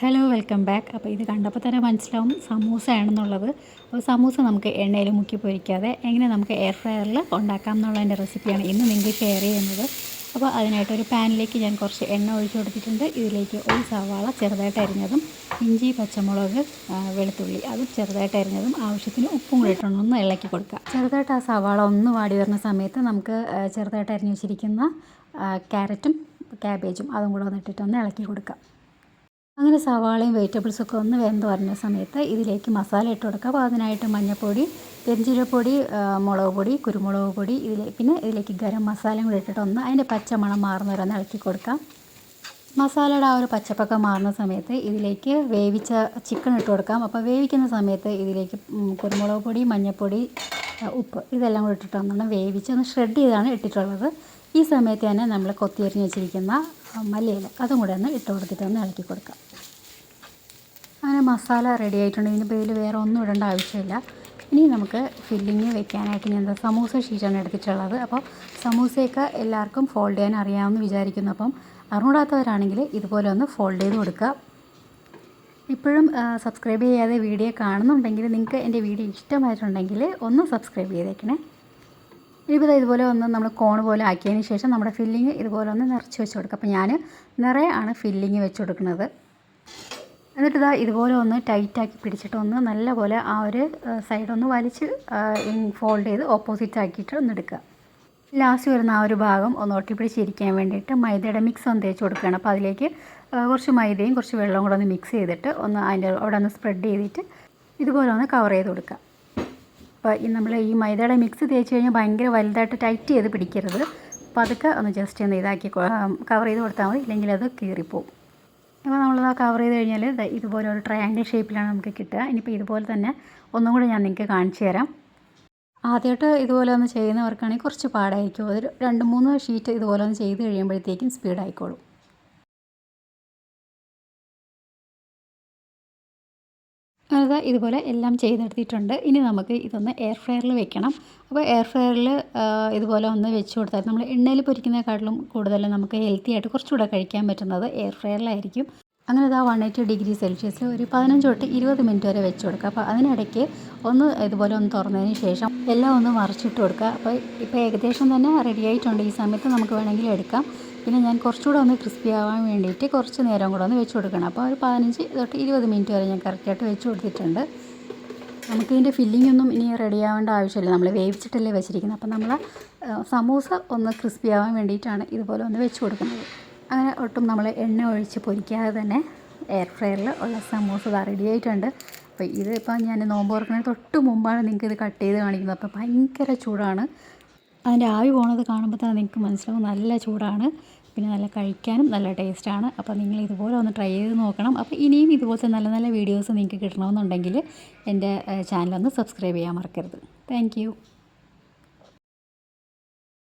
Hello welcome back അപ്പോൾ ഇത് കണ്ടപ്പോൾ തന്നെ മനസ്സിലാവും സമൂസയാണെന്നുള്ളത്. അപ്പോൾ സമൂസ നമുക്ക് എണ്ണയിൽ മുക്കി പൊരിക്കാതെ എങ്ങനെ നമുക്ക് എയർ ഫ്രയറിൽ ഉണ്ടാക്കാം എന്നുള്ളതിന്റെ റെസിപ്പിയാണ് ഇന്ന് നിങ്ങൾക്ക് ഷെയർ ചെയ്യുന്നത്. അപ്പോൾ അതിനായിട്ട് ഒരു പാനിലേക്ക് ഞാൻ കുറച്ച് എണ്ണ ഒഴിച്ചു കൊടുത്തിട്ടുണ്ട്. ഇതിലേക്ക് ഒരു സവാള ചെറുതായിട്ട് അരിഞ്ഞതും ഇഞ്ചി പച്ചമുളക് വെളുത്തുള്ളി അതും ചെറുതായിട്ട് അരിഞ്ഞതും ആവശ്യത്തിന് ഉപ്പും കൂടിയിട്ടുണ്ട് ഒന്ന് ഇളക്കി കൊടുക്കുക. ചെറുതായിട്ട് ആ സവാള ഒന്ന് വാടി വരുന്ന സമയത്ത് നമുക്ക് ചെറുതായിട്ട് അരിഞ്ഞു വെച്ചിരിക്കുന്ന ക്യാരറ്റും ക്യാബേജും അതും കൂടെ ഒന്ന് ഇട്ടിട്ടൊന്ന് ഇളക്കി കൊടുക്കുക. അങ്ങനെ സവാളയും വെജിറ്റബിൾസും ഒക്കെ ഒന്ന് വെന്ത് വരുന്ന സമയത്ത് ഇതിലേക്ക് മസാല ഇട്ട് കൊടുക്കുക. അപ്പോൾ അതിനായിട്ട് മഞ്ഞൾപ്പൊടി പെരിഞ്ചീരപ്പൊടി മുളക് പൊടി കുരുമുളക് പൊടി ഇതിൽ പിന്നെ ഇതിലേക്ക് ഗരം മസാലയും കൂടി ഇട്ടിട്ട് ഒന്ന് അതിന്റെ പച്ചമണം മാറുന്ന വരെ ഇളക്കി കൊടുക്കാം മസാലയുടെ ആ ഒരു പച്ചപ്പൊക്കെ മാറുന്ന സമയത്ത് ഇതിലേക്ക് വേവിച്ച ചിക്കൻ ഇട്ട് കൊടുക്കാം അപ്പോൾ വേവിക്കുന്ന സമയത്ത് ഇതിലേക്ക് കുരുമുളക് പൊടി മഞ്ഞൾപ്പൊടി ഉപ്പ് ഇതെല്ലാം കൂടി ഇട്ടിട്ട് ഒന്നെണ്ണം വേവിച്ച് ഒന്ന് ഷ്രെഡ് ചെയ്താണ് ഇട്ടിട്ടുള്ളത്. ഈ സമയത്ത് തന്നെ നമ്മൾ കൊത്തിയരിഞ്ഞ് വെച്ചിരിക്കുന്ന മല്ലിയില അതും കൂടെ ഒന്ന് ഇട്ട് കൊടുത്തിട്ട് ഒന്ന് ഇളക്കി കൊടുക്കാം. അങ്ങനെ മസാല റെഡി ആയിട്ടുണ്ട്. ഇതിന് പേരിൽ വേറെ ഒന്നും ഇടേണ്ട ആവശ്യമില്ല. ഇനി നമുക്ക് ഫില്ലിങ് വെക്കാനായിട്ട് ഞാൻ സമൂസ ഷീറ്റാണ് എടുത്തിട്ടുള്ളത്. അപ്പോൾ സമൂസയൊക്കെ എല്ലാവർക്കും ഫോൾഡ് ചെയ്യാൻ അറിയാമെന്ന് വിചാരിക്കുന്നു. അപ്പം അറിഞ്ഞൂടാത്തവരാണെങ്കിൽ ഇതുപോലെ ഒന്ന് ഫോൾഡ് ചെയ്ത് കൊടുക്കുക. ഇപ്പോഴും സബ്സ്ക്രൈബ് ചെയ്യാതെ വീഡിയോ കാണുന്നുണ്ടെങ്കിൽ നിങ്ങൾക്ക് എന്റെ വീഡിയോ ഇഷ്ടമായിട്ടുണ്ടെങ്കിൽ ഒന്ന് സബ്സ്ക്രൈബ് ചെയ്തേക്കണേ. ഇനിയിപ്പോൾ ഇതുപോലെ ഒന്ന് നമ്മൾ കോൺ പോലെ ആക്കിയതിന് ശേഷം നമ്മുടെ ഫില്ലിങ് ഇതുപോലെ ഒന്ന് നിറച്ച് വെച്ച് കൊടുക്കുക അപ്പോൾ ഞാൻ നിറയെ ആണ് ഫില്ലിങ് വെച്ച് കൊടുക്കുന്നത്. എന്നിട്ട് ഇതാ ഇതുപോലെ ഒന്ന് ടൈറ്റാക്കി പിടിച്ചിട്ട് ഒന്ന് നല്ലപോലെ ആ ഒരു സൈഡ് ഒന്ന് വലിച്ച് ഫോൾഡ് ചെയ്ത് ഓപ്പോസിറ്റ് ആക്കിയിട്ട് ഒന്ന് എടുക്കുക. ലാസ്റ്റ് വരുന്ന ആ ഒരു ഭാഗം ഒന്ന് ഒട്ടിപ്പിടിച്ചിരിക്കാൻ വേണ്ടിയിട്ട് മൈദയുടെ മിക്സ് ഒന്ന് തേച്ച് കൊടുക്കുകയാണ്. അപ്പോൾ അതിലേക്ക് കുറച്ച് മൈദയും കുറച്ച് വെള്ളവും കൂടെ ഒന്ന് മിക്സ് ചെയ്തിട്ട് ഒന്ന് അതിന്റെ അവിടെ ഒന്ന് സ്പ്രെഡ് ചെയ്തിട്ട് ഇതുപോലെ ഒന്ന് കവർ ചെയ്ത് കൊടുക്കുക. അപ്പോൾ ഈ നമ്മൾ ഈ മൈദയുടെ മിക്സ് തേച്ച് കഴിഞ്ഞാൽ ഭയങ്കര വലുതായിട്ട് ടൈറ്റ് ചെയ്ത് പിടിക്കരുത്. അപ്പോൾ അതൊക്കെ ഒന്ന് ജസ്റ്റ് ഒന്ന് ഇതാക്കി കവർ ചെയ്ത് കൊടുത്താൽ മതി. ഇല്ലെങ്കിൽ അത് കീറിപ്പോവും. അപ്പോൾ നമ്മളത് കവർ ചെയ്ത് കഴിഞ്ഞാൽ ഇതുപോലെ ഒരു ട്രയാങ്കിൾ ഷേപ്പിലാണ് നമുക്ക് കിട്ടുക. ഇനിയിപ്പോൾ ഇതുപോലെ തന്നെ ഒന്നും കൂടി ഞാൻ നിങ്ങൾക്ക് കാണിച്ചു തരാം. ആദ്യമായിട്ട് ഇതുപോലെ ഒന്ന് ചെയ്യുന്നവർക്കാണെങ്കിൽ കുറച്ച് പാടായിരിക്കും. ഒരു രണ്ട് മൂന്ന് ഷീറ്റ് ഇതുപോലെ ഒന്ന് ചെയ്ത് കഴിയുമ്പോഴത്തേക്കും സ്പീഡായിക്കോളും അതാ ഇതുപോലെ എല്ലാം ചെയ്തെടുത്തിട്ടുണ്ട്. ഇനി നമുക്ക് ഇതൊന്ന് എയർ ഫ്രയറിൽ വെക്കണം. അപ്പോൾ എയർ ഫ്രയറിൽ ഇതുപോലെ ഒന്ന് വെച്ച് കൊടുത്താൽ നമ്മൾ എണ്ണയിൽ പൊരിക്കുന്നതിനെക്കാട്ടിലും കൂടുതൽ നമുക്ക് ഹെൽത്തി ആയിട്ട് കുറച്ചുകൂടെ കഴിക്കാൻ പറ്റുന്നത് എയർ ഫ്രയറിലായിരിക്കും അങ്ങനെ ഇതാ വൺ എയ്റ്റി ഡിഗ്രി സെൽഷ്യസിൽ ഒരു പതിനഞ്ച് തൊട്ട് ഇരുപത് മിനിറ്റ് വരെ വെച്ച് കൊടുക്കുക. അപ്പോൾ അതിനിടയ്ക്ക് ഒന്ന് ഇതുപോലെ ഒന്ന് തുറന്നതിന് ശേഷം എല്ലാം ഒന്ന് മറിച്ചിട്ട് കൊടുക്കുക. അപ്പോൾ ഇപ്പോൾ ഏകദേശം തന്നെ റെഡി ആയിട്ടുണ്ട്. ഈ സമയത്ത് നമുക്ക് വേണമെങ്കിൽ എടുക്കാം. പിന്നെ ഞാൻ കുറച്ചുകൂടെ ഒന്ന് ക്രിസ്പി ആവാൻ വേണ്ടിയിട്ട് കുറച്ച് നേരം കൂടെ ഒന്ന് വെച്ച് കൊടുക്കണം. അപ്പോൾ ഒരു പതിനഞ്ച് തൊട്ട് ഇരുപത് മിനിറ്റ് വരെ ഞാൻ കറക്റ്റായിട്ട് വെച്ച് കൊടുത്തിട്ടുണ്ട്. നമുക്ക് ഇതിന്റെ ഫില്ലിംഗ് ഒന്നും ഇനി റെഡി ആവേണ്ട ആവശ്യമില്ല. നമ്മൾ വേവിച്ചിട്ടല്ലേ വെച്ചിരിക്കുന്നത്. അപ്പോൾ നമ്മൾ സമൂസ ഒന്ന് ക്രിസ്പി ആവാൻ വേണ്ടിയിട്ടാണ് ഇതുപോലെ ഒന്ന് വെച്ച് കൊടുക്കുന്നത്. അങ്ങനെ ഒട്ടും നമ്മൾ എണ്ണ ഒഴിച്ച് പൊരിക്കാതെ തന്നെ എയർ ഫ്രയറിൽ ഉള്ള സമൂസ റെഡി ആയിട്ടുണ്ട്. അപ്പോൾ ഇതിപ്പോൾ ഞാൻ നോമ്പ് തുറക്കുന്നതിന് തൊട്ട് മുമ്പാണ് നിങ്ങൾക്ക് ഇത് കട്ട് ചെയ്ത് കാണിക്കുന്നത്. അപ്പോൾ ഭയങ്കര ചൂടാണ്. അതിന്റെ ആവി പോണത് കാണുമ്പോൾ തന്നെ നിങ്ങൾക്ക് മനസ്സിലാവും നല്ല ചൂടാണ്. പിന്നെ നല്ല കഴിക്കാനും നല്ല ടേസ്റ്റാണ് അപ്പോൾ നിങ്ങൾ ഇതുപോലെ ഒന്ന് ട്രൈ ചെയ്ത് നോക്കണം. അപ്പോൾ ഇനിയും ഇതുപോലത്തെ നല്ല നല്ല വീഡിയോസ് നിങ്ങൾക്ക് കിട്ടണമെന്നുണ്ടെങ്കിൽ എന്റെ ചാനലൊന്ന് സബ്സ്ക്രൈബ് ചെയ്യാൻ മറക്കരുത്. താങ്ക്